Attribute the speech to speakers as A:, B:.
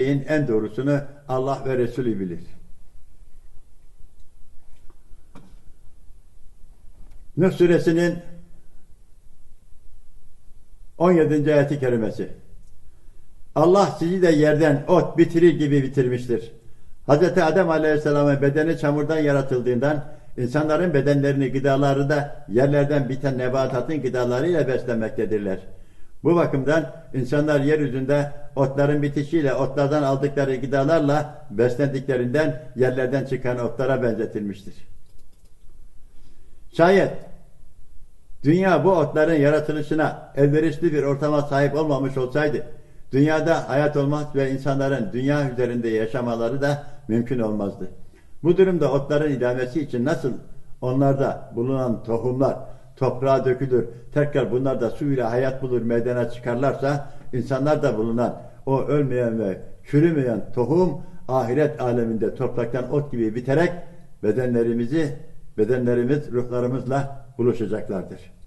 A: şeyin en doğrusunu Allah ve Resulü bilir. Nuh suresinin 17. ayeti kerimesi. Allah sizi de yerden ot bitirir gibi bitirmiştir. Hz. Adem Aleyhisselam'ın bedeni çamurdan yaratıldığından insanların bedenlerini gıdaları da yerlerden biten nebatatın gıdalarıyla beslenmektedirler. Bu bakımdan insanlar yeryüzünde otların bitişiyle otlardan aldıkları gıdalarla beslendiklerinden yerlerden çıkan otlara benzetilmiştir. Şayet dünya bu otların yaratılışına elverişli bir ortama sahip olmamış olsaydı, dünyada hayat olmaz ve insanların dünya üzerinde yaşamaları da mümkün olmazdı. Bu durumda otların idamesi için nasıl onlarda bulunan tohumlar toprağa dökülür, tekrar bunlar da suyla hayat bulur meydana çıkarlarsa, insanlar da bulunan o ölmeyen ve çürümeyen tohum ahiret aleminde topraktan ot gibi biterek bedenlerimizi, bedenlerimiz ruhlarımızla buluşacaklardır.